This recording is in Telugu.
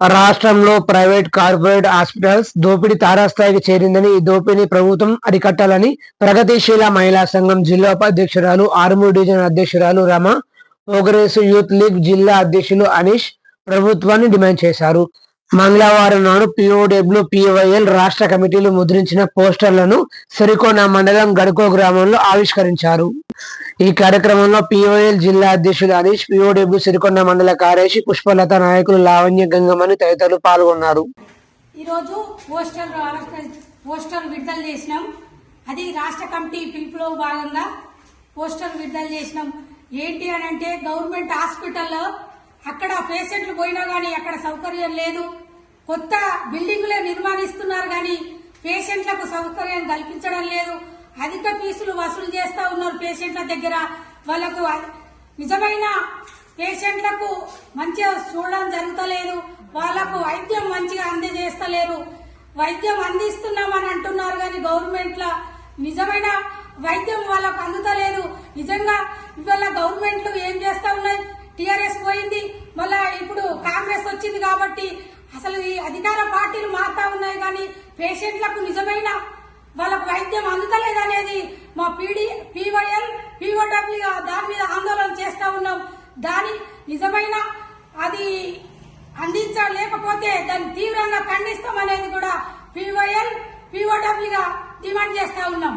రాష్ట్రంలో ప్రైవేట్ కార్పొరేట్ హాస్పిటల్స్ దోపిడీ తారాస్థాయికి చేరిందని ఈ దోపిడీని ప్రభుత్వం అరికట్టాలని ప్రగతిశీల మహిళా సంఘం జిల్లా ఉపాధ్యక్షురాలు ఆర్మూర్ డివిజన్ అధ్యక్షురాలు రమ పోగరేసు యూత్ లీగ్ జిల్లా అధ్యక్షులు అనీష్ ప్రభుత్వాన్ని డిమాండ్ చేశారు. మంగళవారం నాడు పిఓడబ్ల్యూ పివైఎల్ రాష్ట్ర కమిటీలు ముద్రించిన పోస్టర్లను సిరికోన మండలం గడుకో గ్రామంలో ఆవిష్కరించారు. ఈ కార్యక్రమంలో పిఓఎల్ జిల్లా అధ్యక్షులు హరీష్ పిఓడబ్ల్యూ సిరికొండ మండల కార్యదర్శి పుష్పలత నాయకులు లావణ్య గంగమని తదితరులు పాల్గొన్నారు. ఈరోజు పోస్టర్ పోస్టర్ విడుదల చేసినాం. అది రాష్ట్ర కమిటీ పిలుపులో భాగంగా పోస్టర్ విడుదల చేసినాం. ఏంటి అని అంటే గవర్నమెంట్ హాస్పిటల్లో అక్కడ పేషెంట్లు పోయినా కానీ అక్కడ సౌకర్యం లేదు. కొత్త బిల్డింగులే నిర్మాణిస్తున్నారు కానీ పేషెంట్లకు సౌకర్యం కల్పించడం లేదు. అధిక ఫీజులు వసూలు చేస్తూ ఉన్నారు పేషెంట్ల దగ్గర. వాళ్ళకు నిజమైన పేషెంట్లకు మంచిగా చూడడం జరుగుతలేదు. వాళ్ళకు వైద్యం మంచిగా అందజేస్తలేరు. వైద్యం అందిస్తున్నామని అంటున్నారు కానీ గవర్నమెంట్ నిజమైన వైద్యం వాళ్ళకు అందుతలేదు. నిజంగా ఇవాళ గవర్నమెంట్లు ఏం చేస్తా ఉన్నాయి? టీఆర్ఎస్ పోయింది. అసలు ఈ అధికార పార్టీలు మారుతా ఉన్నాయి కానీ పేషెంట్లకు నిజమైన వాళ్ళకు వైద్యం అందుతలేదు అనేది మా పీడి పీవైఎల్ పీఓడబ్ల్యూ దాని మీద ఆందోళన చేస్తా ఉన్నాం. దాని నిజమైన అది అందించలేకపోతే దాన్ని తీవ్రంగా ఖండిస్తాం అనేది కూడా పీవైఎల్ పీఓడబ్ల్యూగా డిమాండ్ చేస్తా ఉన్నాం.